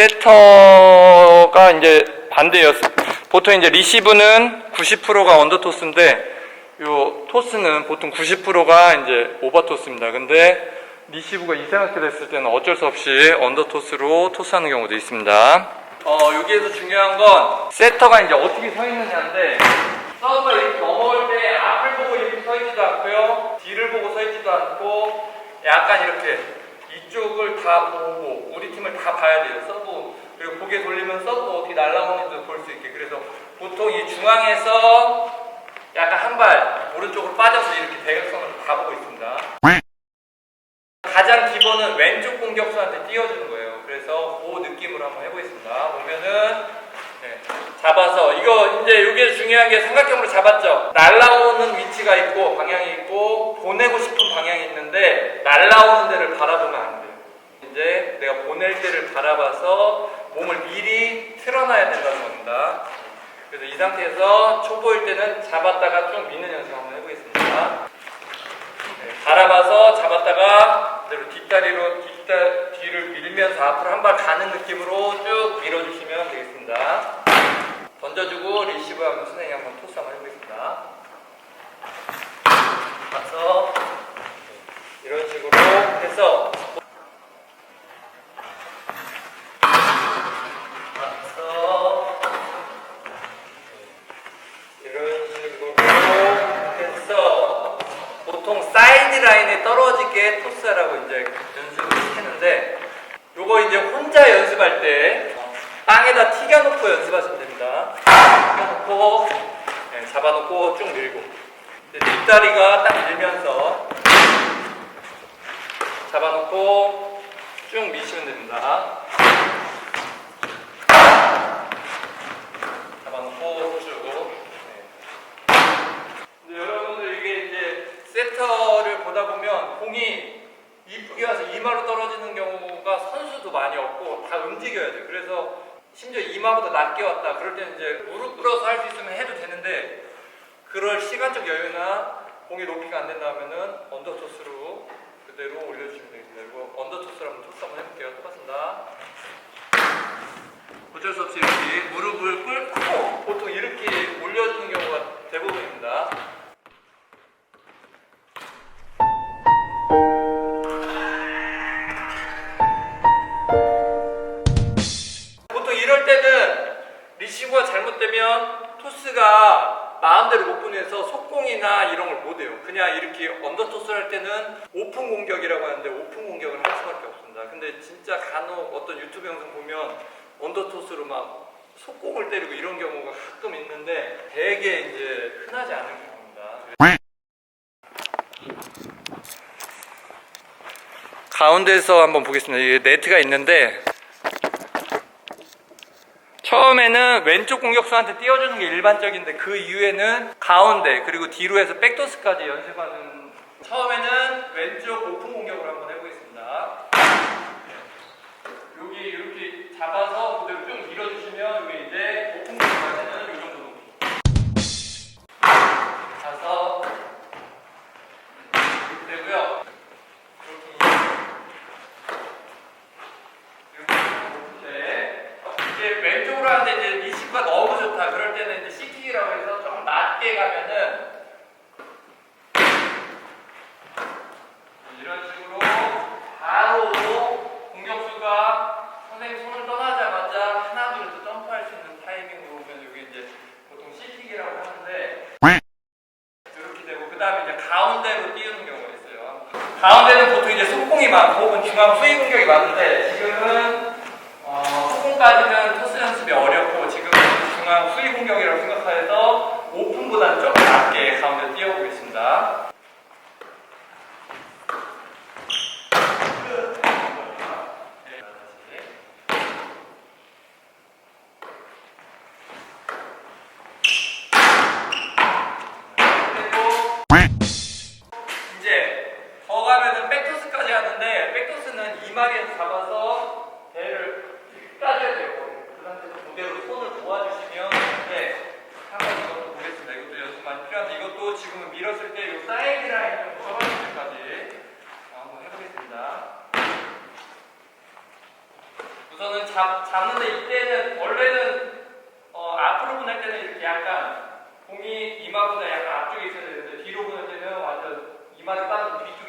세터가 이제 반대예요. 보통 이제 리시브는 90%가 언더 토스인데 요 토스는 보통 90%가 이제 오버 토스입니다. 근데 리시브가 이상하게 됐을 때는 어쩔 수 없이 언더 토스로 토스하는 경우도 있습니다. 어, 여기에서 중요한 건 세터가 이제 어떻게 서 있느냐인데 서브가 이렇게 넘어올 때 앞을 보고 이렇게 서 있지도 않고요. 뒤를 보고 서 있지도 않고 약간 이렇게 이쪽을 다 보고 우리 팀을 다 봐야 돼요. 서브 그리고 고개 돌리면 서브 어떻게 날아오는지도 볼 수 있게 그래서 보통 이 중앙에서 약간 한 발 오른쪽으로 빠져서 이렇게 대각선을 다 보고 있습니다. 가장 기본은 왼쪽 공격수한테 띄워주는 거예요. 그래서 그 느낌으로 한번 해보겠습니다. 보면은 네, 잡아서 이거 이제 여기 중요한 게 삼각형으로 잡았죠. 날라오는 위치가 있고 방향이 있고 보내고 싶은 방향이 있는데 날라오는 바라보면 안 돼요. 이제 내가 보낼 때를 바라봐서 몸을 미리 틀어놔야 된다는 겁니다. 그래서 이 상태에서 초보일 때는 잡았다가 좀 미는 연습 한번 해보겠습니다. 네, 바라봐서 잡았다가 그대로 뒷다리로 뒷다, 뒤를 밀면서 앞으로 한 발 가는 느낌으로 쭉 밀어주시면 되겠습니다. 던져주고 리시브 하면 선생님 한번 토스 한번 해보겠습니다. 가서 보통 사이드 라인에 떨어지게 토스라고 이제 연습을 했는데 요거 이제 혼자 연습할 때 땅에다 튀겨놓고 연습하시면 됩니다. 튀겨놓고 네, 잡아놓고 쭉 밀고 뒷다리가 딱 밀면서 잡아놓고 쭉 미시면 됩니다. 잡아놓고 쭉 네. 근데 여러분들 이게 이제 세터를 보다 보면 공이 이마로 떨어지는 경우가 선수도 많이 없고 다 움직여야 돼. 그래서 심지어 이마보다 낮게 왔다. 그럴 때는 이제 무릎 꿇어서 할 수 있으면 해도 되는데 그럴 시간적 여유나 공이 높이가 안 된다 하면은 언더토스로 그대로 올려주시면 되겠습니다. 그리고 언더토스로 한번 토스 한번 해볼게요. 똑같습니다. 어쩔 수 없이 이렇게 무릎을 꿇고 토스가 마음대로 못 보내서 속공이나 이런 걸 못 해요. 그냥 이렇게 언더토스를 할 때는 오픈 공격이라고 하는데 오픈 공격을 할 수밖에 없습니다. 근데 진짜 간혹 어떤 유튜브 영상 보면 언더토스로 막 속공을 때리고 이런 경우가 가끔 있는데 되게 이제 흔하지 않은 경우입니다. 가운데서 한번 보겠습니다. 이게 네트가 있는데 처음에는 왼쪽 공격수한테 띄워주는 게 일반적인데 그 이후에는 가운데 그리고 뒤로 해서 백토스까지 연습하는 처음에는 왼쪽 오픈 공격을 한번 해보겠습니다. 여기 이렇게 잡아서 그대로 쭉 밀어주시면 여기 이제 오픈 공격할 때는 이 정도 높이 가서 이렇게 되고요. 이렇게 이렇게 이제 왼쪽으로 하는데 이제 리시브가 너무 좋다. 그럴 때는 이제 CT라고 해서 조금 낮게 가면은 이런 식으로 바로 공격수가 선생님 손을 떠나자마자 하나 둘 해서 점프할 수 있는 타이밍으로 오면 여기 이제 보통 CT라고 하는데 이렇게 되고 그 다음에 이제 가운데로 띄우는 경우가 있어요. 가운데는 보통 이제 속공이 많고 혹은 중앙 수위 공격이 많은데 지금은 어, 속공까지는 토스 연습이 어렵고 지금은 중앙 수위 공격이라고 생각해서 오픈보다는 조금 낮게 가운데 띄워보겠습니다. 네, 잡는데 이때는 원래는 어, 앞으로 보낼 때는 이렇게 약간 공이 이마보다 약간 앞쪽에 있어야 되는데 뒤로 보낼 때는 완전 이마를 빠져 뒤쪽